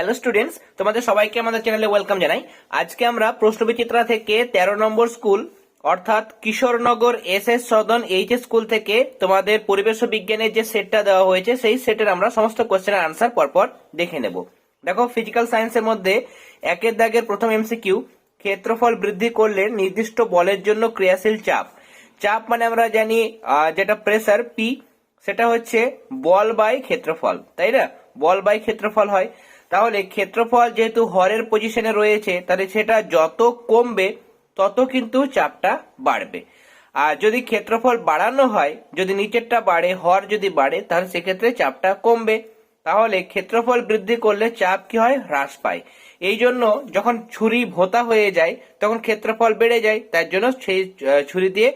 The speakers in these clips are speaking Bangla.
হ্যালো স্টুডেন্টস তোমাদের সবাইকে আমাদের চ্যানেলে ওয়েলকাম জানাই। আজকে আমরা প্রশ্নবিচিত্রা থেকে তেরো নম্বর স্কুল অর্থাৎ Kishorenagar S S Sadan H S school থেকে তোমাদের পরিবেশ বিজ্ঞানের যে সেটটা দেওয়া হয়েছে, সেই সেটের আমরা সমস্ত কোশ্চেনের আনসার পরপর দেখে নেব। দেখো ফিজিক্যাল সায়েন্সের মধ্যে একের দাগের প্রথম এমসিকিউ ক্ষেত্রফল বৃদ্ধি করলে নির্দিষ্ট বলের জন্য ক্রিয়াশীল চাপ। চাপ মানে আমরা জানি যেটা প্রেসার পি সেটা হচ্ছে বল বাই ক্ষেত্রফল, তাই না? বল বাই ক্ষেত্রফল হয়। তাহলে ক্ষেত্রফল যেহেতু হরের পজিশনে রয়েছে, তাহলে সেটা যত কমবে, তত কিন্তু চাপটা বাড়বে। আর যদি ক্ষেত্রফল বাড়ানো হয়, যদি নিচেরটা বাড়ে, হর যদি বাড়ে, তাহলে সেক্ষেত্রে চাপটা কমবে। তাহলে ক্ষেত্রফল বৃদ্ধি করলে চাপ কি হয়? হ্রাস পায়। এই জন্য যখন ছুরি ভোতা হয়ে যায়, তখন ক্ষেত্রফল বেড়ে যায়। তার জন্য সেই ছুরি দিয়ে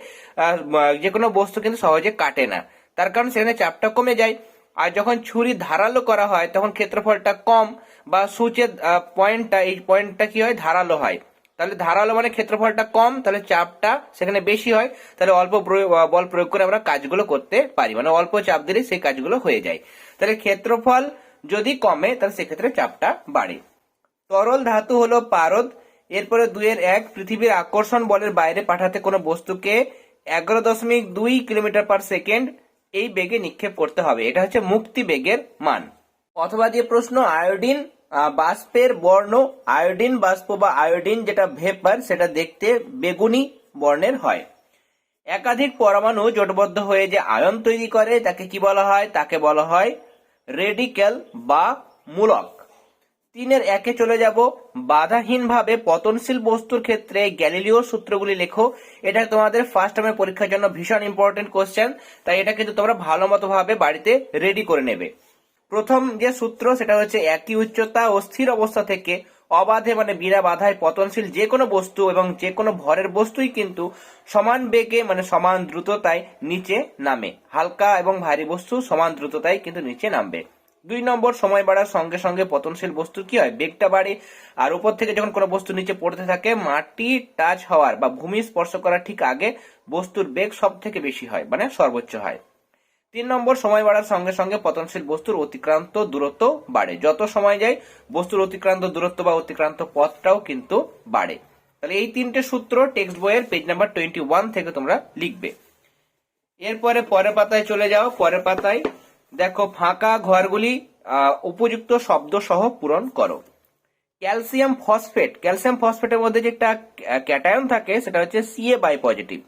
যে কোনো বস্তু কিন্তু সহজে কাটে না। তার কারণ সেখানে চাপটা কমে যায়। আর যখন ছুরি ধারালো করা হয়, তখন ক্ষেত্রফলটা কম বা সূচের পয়েন্টটা, এই পয়েন্টটা কি হয়? ধারালো হয়। তাহলে ধারালো মানে ক্ষেত্রফলটা কম, তাহলে চাপটা সেখানে বেশি হয়, তাহলে অল্প বল প্রয়োগ করে আমরা কাজগুলো করতে পারি। মানে অল্প চাপ দিলে সেই কাজগুলো হয়ে যায়। তাহলে ক্ষেত্রফল যদি কমে, তাহলে সেক্ষেত্রে চাপটা বাড়ে। তরল ধাতু হলো পারদ। এরপরে দুইয়ের এক, পৃথিবীর আকর্ষণ বলের বাইরে পাঠাতে কোনো বস্তুকে এগারো দশমিক দুই কিলোমিটার পার সেকেন্ড এই বেগে নিক্ষেপ করতে হবে। এটা হচ্ছে মুক্তি বেগের মান। অথবা দিয়ে প্রশ্ন, আয়োডিন বাষ্পের বর্ণ, আয়োডিন, বাষ্প বা আয়োডিন যেটা ভেপার, সেটা দেখতে বেগুনি বর্ণের হয়। একাধিক পরমাণু জোটবদ্ধ হয়ে যে আয়ন তৈরি করে, তাকে কি বলা হয়? তাকে বলা হয় রেডিক্যাল বা মূলক। তিনের একে চলে যাব। বাধাহীনভাবে পতনশীল বস্তুর ক্ষেত্রে গ্যালিলিও সূত্রগুলি লেখো। এটা তোমাদের ফার্স্ট টার্মের পরীক্ষার জন্য ভীষণ ইম্পর্টেন্ট কোশ্চেন তাই এটা কিন্তু তোমরা ভালো মতো ভাবে বাড়িতে রেডি করে নেবে। প্রথম যে সূত্র, সেটা হচ্ছে একই উচ্চতা ও স্থির অবস্থা থেকে অবাধে মানে বিনা বাধায় পতনশীল যে কোনো বস্তু এবং যে কোনো ভরের বস্তুই কিন্তু সমান বেগে মানে সমান দ্রুততায় নিচে নামে। হালকা এবং ভারী বস্তু সমান দ্রুততায় কিন্তু নিচে নামবে। দুই নম্বর, সময় বাড়ার সঙ্গে সঙ্গে পতনশীল বস্তুর কি হয়? বেগটা বাড়ে আর উপর থেকে যখন কোনো বস্তু নিচে পড়তে থাকে, মাটি টাচ হওয়ার বা ভূমি স্পর্শ করার ঠিক আগে বস্তুর বেগ সব থেকে বেশি হয় মানে সর্বোচ্চ হয়। তিন নম্বর, সময় বাড়ার সঙ্গে সঙ্গে পতনশীল বস্তুর অতিক্রান্ত দূরত্ব বাড়ে। যত সময় যায়, বস্তুর অতিক্রান্ত দূরত্ব বা অতিক্রান্ত পথটাও কিন্তু বাড়ে। তাহলে এই তিনটে সূত্র টেক্সট বইয়ের পেজ নাম্বার টোয়েন্টি ওয়ান থেকে তোমরা লিখবে। এরপরে পরের পাতায় চলে যাও। পরের পাতায় দেখো, ফাঁকা ঘরগুলি উপযুক্ত শব্দ সহ পূরণ করো। ক্যালসিয়াম ফসফেট, ক্যালসিয়াম ফসফেটের মধ্যে যে একটা ক্যাটায়ন থাকে, সেটা হচ্ছে সিএ বাই পজিটিভ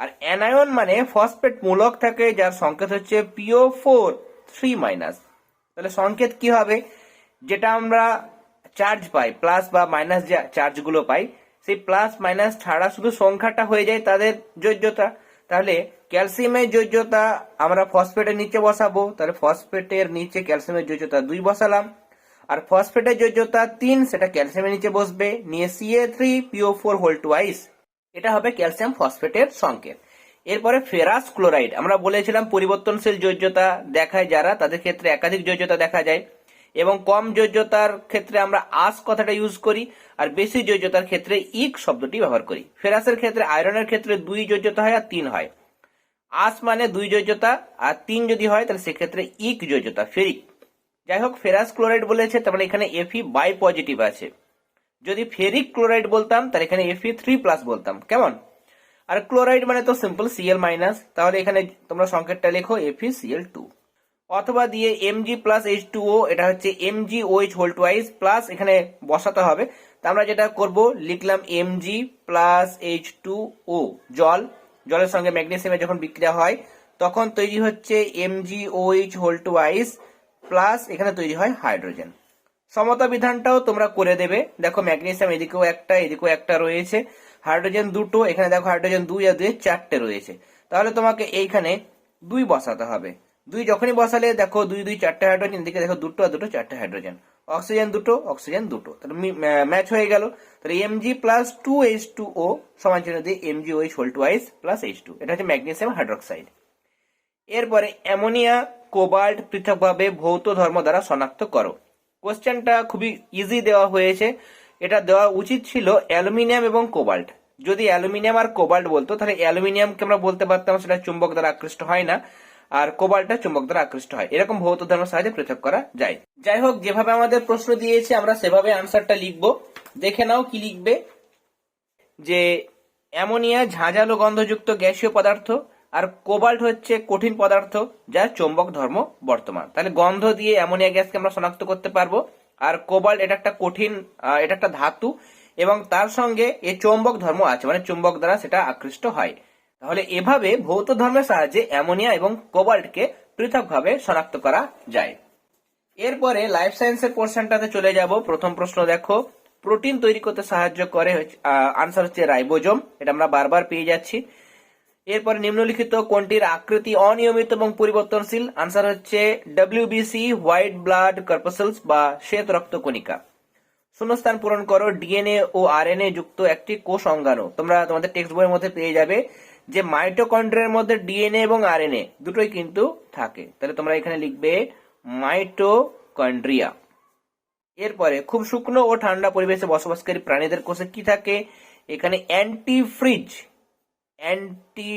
আর অ্যানায়ন মানে ফসফেট মূলক থাকে, যার সংকেত হচ্ছে পিও ফোর থ্রি মাইনাস তাহলে সংকেত কি হবে? যেটা আমরা চার্জ পাই প্লাস বা মাইনাস যে চার্জগুলো পাই, সেই প্লাস মাইনাস ছাড়া শুধু সংখ্যাটা হয়ে যায় তাদের যোজ্যতা। তাহলে ক্যালসিয়ামের যোজ্যতা আমরা ফসফেটের নিচে বসাবো, তাহলে ফসফেটের নিচে ক্যালসিয়ামের যোজ্যতা দুই বসালাম। আর ফসফেটের যোজ্যতা তিন, সেটা ক্যালসিয়ামের নিচে বসবে। নিয়ে Ca three PO four whole twice এটা হবে ক্যালসিয়াম ফসফেটের সংকেত। এরপরে ফেরাস ক্লোরাইড, আমরা বলেছিলাম পরিবর্তনশীল যোজ্যতা দেখায় যারা, তাদের ক্ষেত্রে একাধিক যোজ্যতা দেখা যায়। এবং কম যোজ্যতার ক্ষেত্রে আমরা আস কথাটা ইউজ করি, আর বেশি যোজ্যতার ক্ষেত্রে ইক শব্দটি ব্যবহার করি। ফেরাসের ক্ষেত্রে আয়রনের ক্ষেত্রে দুই যোজ্যতা হয় আর তিন হয়। আস মানে দুই যোজ্যতা, আর তিন যদি হয়, তাহলে সেক্ষেত্রে ইক যোজ্যতা, ফেরিক। যাই হোক ফেরাস ক্লোরাইড বলেছে, তার মানে এখানে এফি বাই পজিটিভ আছে। যদি ফেরিক ক্লোরাইড বলতাম, তাহলে এখানে এফি থ্রি প্লাস বলতাম। কেমন? আর ক্লোরাইড মানে তো সিম্পল সিএল মাইনাস তাহলে এখানে তোমরা সংকেতটা লেখো এফি সিএল টু অথবা দিয়ে Mg plus H two O এটা হচ্ছে Mg O H whole twice plus এখানে বসাতে হবে। তা আমরা যেটা করব, লিখলাম Mg plus H two O জল। জলের সঙ্গে ম্যাগনেসিয়ামের যখন বিক্রিয়া হয়, তখন তৈরি হচ্ছে Mg O H whole twice plus এখানে তৈরি হয় হাইড্রোজেন। সমতা বিধানটাও তোমরা করে দেবে। দেখো ম্যাগনেসিয়াম এদিকেও একটা এদিকেও একটা রয়েছে। হাইড্রোজেন দুটো, এখানে দেখো হাইড্রোজেন দুই আর দুই, চারটে রয়েছে। তাহলে তোমাকে এইখানে দুই বসাতে হবে। দুই যখনই বসালে দেখো দুই দুই চারটে হাইড্রোজেন দিকে দেখো দুটো আর দুটো চারটে হাইড্রোজেন অক্সিজেন দুটো অক্সিজেন দুটো। তাহলে ম্যাচ হয়ে গেল। তাহলে Mg plus two H two O সমান চিহ্ন দিয়ে Mg OH whole twice plus H two এটা হচ্ছে ম্যাগনেসিয়াম হাইড্রোক্সাইড এরপরে অ্যামোনিয়া কোবাল্ট পৃথকভাবে ভৌত ধর্ম দ্বারা শনাক্ত করো। কোশ্চেনটা খুবই ইজি দেওয়া হয়েছে। এটা দেওয়া উচিত ছিল অ্যালুমিনিয়াম এবং কোবাল্ট যদি অ্যালুমিনিয়াম আর কোবাল্ট বলতো, তাহলে অ্যালুমিনিয়ামকে আমরা বলতে পারতাম সেটা চুম্বক দ্বারা আকৃষ্ট হয় না। আর কোবাল্টটা চুম্বক দ্বারা আকৃষ্ট হয়। এরকম ভৌত ধর্মের সাহায্যে পৃথক করা যায়। যাই হোক, যেভাবে আমাদের প্রশ্ন দিয়েছে, আমরা সেভাবে আনসারটা লিখব। দেখে নাও কি লিখবে। যে, অ্যামোনিয়া ঝাঁঝালো গন্ধযুক্ত গ্যাসীয় পদার্থ আর কোবাল্ট হচ্ছে কঠিন পদার্থ যা চৌম্বক ধর্ম বর্তমান। তাহলে গন্ধ দিয়ে অ্যামোনিয়া গ্যাসকে আমরা শনাক্ত করতে পারব। আর কোবাল্ট এটা একটা কঠিন এটা একটা ধাতু এবং তার সঙ্গে এ চৌম্বক ধর্ম আছে মানে চুম্বক দ্বারা সেটা আকৃষ্ট হয়। তাহলে এভাবে ভৌত ধর্মের সাহায্যে অ্যামোনিয়া এবং কোবাল্টকে পৃথকভাবে শনাক্ত করা যায়। এরপরে লাইফ সায়েন্সের পোর্শনটাতে চলে যাব। প্রথম প্রশ্ন দেখো। প্রোটিন তৈরি করতে সাহায্য করে আনসার হচ্ছে রাইবোজোম। এটা আমরা বারবার পেয়ে যাচ্ছি। এরপরে নিম্নলিখিত কোনটির আকৃতি অনিয়মিত এবং পরিবর্তনশীল? আনসার হচ্ছে ডব্লিউবিসি হোয়াইট ব্লাড কর্পাসেলস বা শ্বেত রক্ত রক্তকণিকা। শূন্যস্থান পূরণ করো। ডিএনএ ও আরএনএ যুক্ত একটি কোষ অঙ্গাণু তোমরা তোমাদের টেক্সট বইয়ের মধ্যে পেয়ে যাবে। যে মাইটোকন্ড্রিয়ার মধ্যে ডিএনএ এবং আরএনএ দুটোই কিন্তু থাকে। তাহলে তোমরা এখানে লিখবে মাইটোকন্ড্রিয়া। এরপরে খুব শুকনো ও ঠান্ডা পরিবেশে বসবাসকারী প্রাণীদের কোষে কি থাকে? এখানে antifreeze anti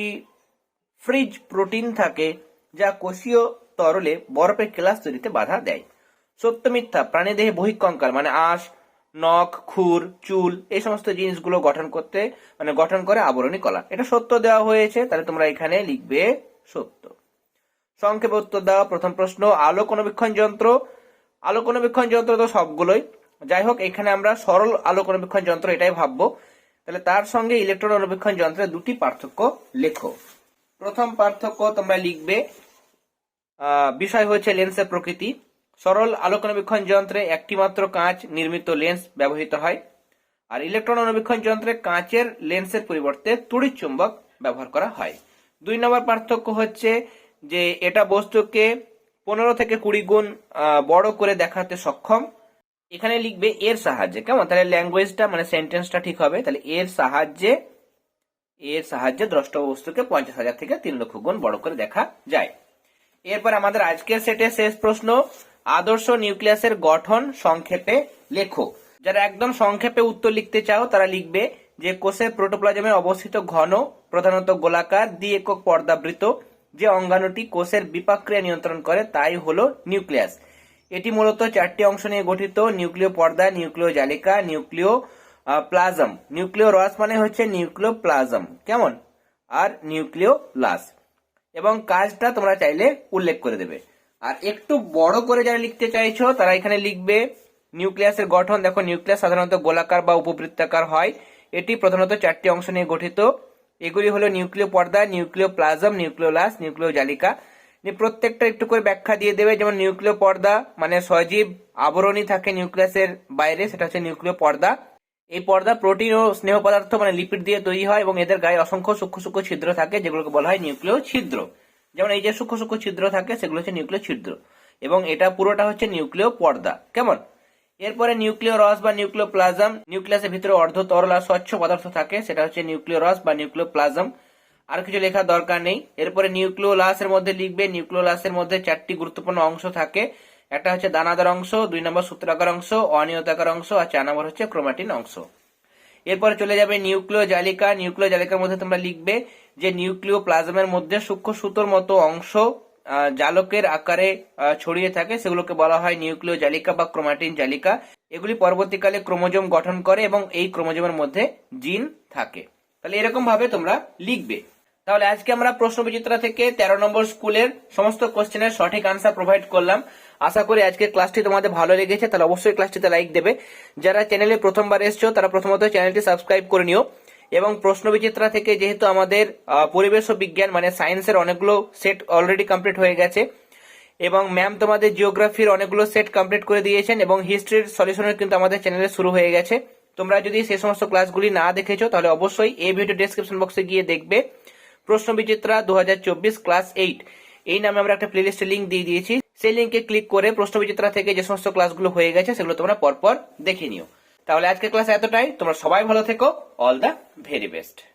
fridge protein থাকে, যা কোষীয় তরলে বরফের ক্লাস তৈরিতে বাধা দেয়। সত্য মিথ্যা, প্রাণীদেহে বহিঃকঙ্কাল মানে আঁশ নখ, খুর, চুল এই সমস্ত জিনিসগুলো গঠন করতে মানে গঠন করে আবরণী কলা। এটা সত্য দেওয়া হয়েছে, তাহলে তোমরা এখানে লিখবে সত্য। সংক্ষেপে উত্তর দেওয়া প্রথম প্রশ্ন আলোক অনুবীক্ষণ যন্ত্র। আলোক অনুবীক্ষণ যন্ত্র তো সবগুলোই। যাই হোক এখানে আমরা সরল আলোক অনুবীক্ষণ যন্ত্র এটাই ভাববো। তাহলে তার সঙ্গে ইলেকট্রন অনুবীক্ষণ যন্ত্রের দুটি পার্থক্য লেখো। প্রথম পার্থক্য তোমরা লিখবে বিষয় হয়েছে লেন্সের প্রকৃতি। সরল আলোক অনুবীক্ষণ যন্ত্রে একটি মাত্র কাঁচ নির্মিত লেন্স ব্যবহৃত হয়, আর ইলেকট্রন অনুবীক্ষণ যন্ত্রে কাঁচের লেন্সের পরিবর্তে তড়িৎ চুম্বক ব্যবহার করা হয়। দুই নম্বর পার্থক্য হচ্ছে যে এটা বস্তুকে পনেরো থেকে কুড়ি গুণ বড় করে দেখাতে সক্ষম। এখানে লিখবে এর সাহায্যে। কেমন? তাহলে ল্যাঙ্গুয়েজটা মানে সেন্টেন্সটা ঠিক হবে। তাহলে এর সাহায্যে এর সাহায্যে দ্রষ্ট বস্তুকে পঞ্চাশ হাজার থেকে তিন লক্ষ গুণ বড় করে দেখা যায়। এরপর আমাদের আজকের সেটে শেষ প্রশ্ন আদর্শ নিউক্লিয়াসের গঠন সংক্ষেপে লেখো। যারা একদম সংক্ষেপে উত্তর লিখতে চাও, তারা লিখবে যে কোষের প্রোটোপ্লাজমে অবস্থিত ঘন, প্রধানত গোলাকার দ্বি একক পর্দাবৃত যে অঙ্গাণুটি কোষের বিপাক্রিয়া নিয়ন্ত্রণ করে তাই হলো নিউক্লিয়াস। এটি মূলত চারটি অংশ নিয়ে গঠিত, নিউক্লিয় পর্দা, নিউক্লিয় জালিকা, নিউক্লিয় প্লাজম। নিউক্লিয় রস মানে হচ্ছে নিউক্লিয় প্লাজম। কেমন? আর নিউক্লিয় লাস এবং কাজটা তোমরা চাইলে উল্লেখ করে দেবে। আর একটু বড় করে যারা লিখতে চাইছো, তারা এখানে লিখবে, নিউক্লিয়াসের গঠন দেখো নিউক্লিয়াস সাধারণত গোলাকার বা উপবৃত্তাকার হয়। এটি প্রধানত চারটি অংশ নিয়ে গঠিত। এগুলি হলো নিউক্লিয় পর্দা, নিউক্লিয় প্লাজম, নিউক্লিওলাস, নিউক্লিয় জালিকা। প্রত্যেকটা একটু করে ব্যাখ্যা দিয়ে দেবে, যেমন নিউক্লিয় পর্দা মানে সজীব আবরণী থাকে নিউক্লিয়াসের বাইরে, সেটা হচ্ছে নিউক্লিয় পর্দা। এই পর্দা প্রোটিন ও স্নেহ পদার্থ মানে লিপিড দিয়ে তৈরি হয় এবং এদের গায়ে অসংখ্য সূক্ষ্ম সূক্ষ্ম ছিদ্র থাকে, যেগুলোকে বলা হয় নিউক্লিয় ছিদ্র। যেমন এই যে সূক্ষ্ম সূক্ষ্ম ছিদ্র থাকে, সেগুলো হচ্ছে নিউক্লিয় ছিদ্র। এবং এটা পুরোটা হচ্ছে নিউক্লিয় পর্দা। কেমন? এরপরে নিউক্লিয় রস বা নিউক্লিয় প্লাজম নিউক্লিয়াসের ভিতরে অর্ধ তরল আর স্বচ্ছ পদার্থ থাকে, সেটা হচ্ছে নিউক্লিয় রস বা নিউক্লিয় প্লাজম। আর কিছু লেখার দরকার নেই। এরপরে নিউক্লিয় লাসের মধ্যে লিখবে নিউক্লিয় লাসের মধ্যে চারটি গুরুত্বপূর্ণ অংশ থাকে। একটা হচ্ছে দানাদার অংশ, দুই নম্বর সূত্রাকার অংশ, অনিয়তাকার অংশ, আর চার নম্বর হচ্ছে ক্রোমাটিন অংশ। এরপরে চলে যাবে নিউক্লিয় জালিকা নিউক্লিয় জালিকার মধ্যে তোমরা লিখবে যে নিউক্লিয় প্লাজমের মধ্যে সূক্ষ্ম সুতোর মতো অংশ জালকের আকারে ছড়িয়ে থাকে। সেগুলোকে বলা হয় নিউক্লিয় জালিকা বা ক্রোমাটিন জালিকা। এগুলি পরবর্তীকালে ক্রোমোজোম গঠন করে এবং এই ক্রোমোজোমের মধ্যে জিন থাকে। তাহলে এরকম ভাবে তোমরা লিখবে। তাহলে আজকে আমরা প্রশ্ন বিচিত্রা থেকে তেরো নম্বর স্কুলের সমস্ত কোশ্চেনের সঠিক আনসার প্রোভাইড করলাম। আশা করি আজকের ক্লাসটি তোমাদের ভালো লেগেছে, তাহলে অবশ্যই ক্লাসটিতে লাইক দেবে। যারা চ্যানেলে প্রথমবার এসছো, তারা প্রথমত চ্যানেলটি সাবস্ক্রাইব করে নিও। এবং প্রশ্ন বিচিত্রা থেকে যেহেতু আমাদের পরিবেশ ও বিজ্ঞান মানে সায়েন্সের অনেকগুলো সেট অলরেডি কমপ্লিট হয়ে গেছে, এবং ম্যাম তোমাদের জিওগ্রাফির অনেকগুলো সেট কমপ্লিট করে দিয়েছেন, এবং হিস্ট্রির সলিউশনের কিন্তু আমাদের চ্যানেলে শুরু হয়ে গেছে। তোমরা যদি সেই সমস্ত ক্লাসগুলি না দেখেছ, তাহলে অবশ্যই এই ভিডিও ডেসক্রিপশন বক্সে গিয়ে দেখবে। প্রশ্ন বিচিত্রা দু ক্লাস এইট এই নামে আমরা একটা প্লেলিস্টের লিঙ্ক দিয়ে দিয়েছি। সেই লিঙ্কে ক্লিক করে প্রশ্ন বিচিত্রা থেকে যে সমস্ত ক্লাসগুলো হয়ে গেছে, সেগুলো তোমরা পরপর দেখে নিও। তাহলে আজকের ক্লাস এতটাই। তোমরা সবাই ভালো থেকো। All the very best